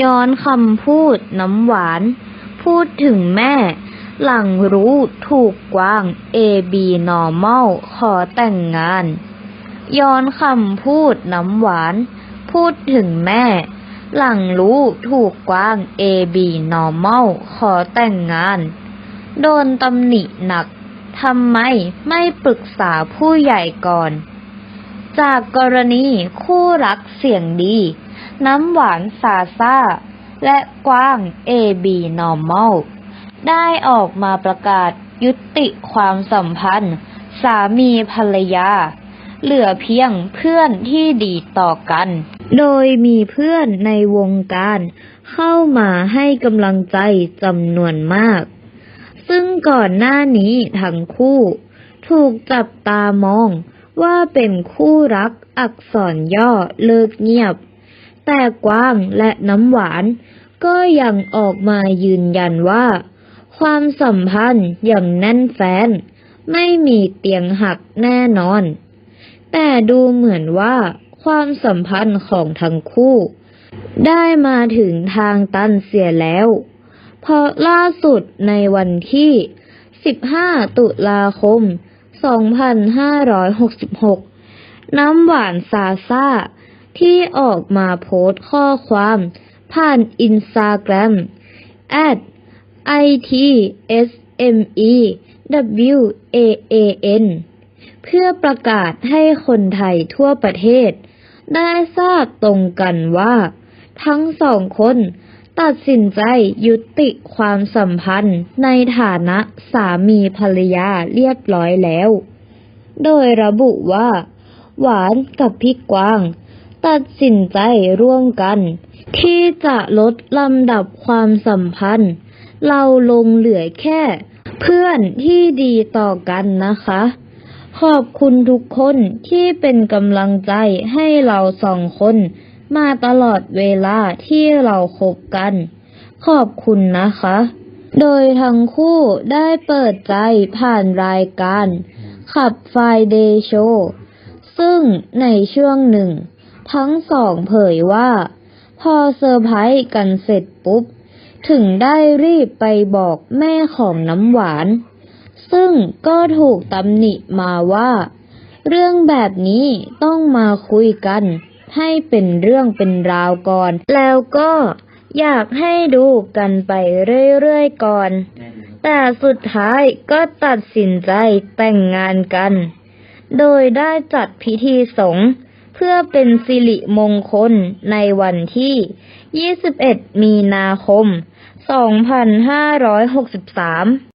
ย้อนคำพูดน้ำหวาน พูดถึงแม่ หลังรู้ถูกกวาง AB normal ขอแต่งงาน ย้อนคำพูดน้ำหวาน พูดถึงแม่ หลังรู้ถูกกวาง AB normal ขอแต่งงาน โดนตำหนิหนักทำไมไม่ปรึกษาผู้ใหญ่ก่อน จากกรณีคู่รักเสียงดี น้ำหวานซาซาและกว้าง AB Normal ได้ออกมาประกาศยุติความสัมพันธ์ สามีภรรยา เหลือเพียงเพื่อนที่ดีต่อกัน โดยมีเพื่อนในวงการ เข้ามาให้กำลังใจจำนวนมาก ซึ่งก่อนหน้านี้ทั้งคู่ ถูกจับตามองว่าเป็นคู่รักอักษรย่อเลิกเงียบ แต่กว้างและน้ำหวาน ก็ยังออกมายืนยันว่า ความสัมพันธ์อย่างแน่นแฟ้น ไม่มีเตียงหักแน่นอน แต่ดูเหมือนว่าความสัมพันธ์ของทั้งคู่ ได้มาถึงทางตันเสียแล้ว เพราะล่าสุดในวันที่ 15 ตุลาคม 2566 น้ำหวานซาซ่า ที่ออกมาโพสต์ข้อความ ผ่านอินสตาแกรม at itsmewaan เพื่อประกาศให้คนไทยทั่วประเทศ ได้ทราบตรงกันว่า ทั้งสองคนตัดสินใจยุติความสัมพันธ์ในฐานะสามีภรรยาเรียบร้อยแล้ว โดยระบุว่า หวานกับพี่กวาง ตัดสินใจร่วมกัน ที่จะลดลำดับความสัมพันธ์ เราลงเหลือแค่ เพื่อนที่ดีต่อกันนะคะ ขอบคุณทุกคนที่เป็นกำลังใจให้เราสองคน มาตลอดเวลาที่เราคบกัน ขอบคุณนะคะ โดยทั้งคู่ได้เปิดใจผ่านรายการขับไฟเดย์โชซึ่งในช่วงหนึ่ง ทั้งสองเผยว่า พอเซอร์ไพรส์กันเสร็จปุ๊บ ถึงได้รีบไปบอกแม่ของน้ำหวาน ซึ่งก็ถูกตำหนิมาว่า เรื่องแบบนี้ต้องมาคุยกัน ให้เป็นเรื่องเป็นราวก่อน แล้วก็อยากให้ดูกันไปเรื่อยๆก่อน แต่สุดท้ายก็ตัดสินใจแต่งงานกัน โดยได้จัดพิธีสงฆ์ เพื่อเป็นสิริมงคลในวันที่ 21 มีนาคม 2563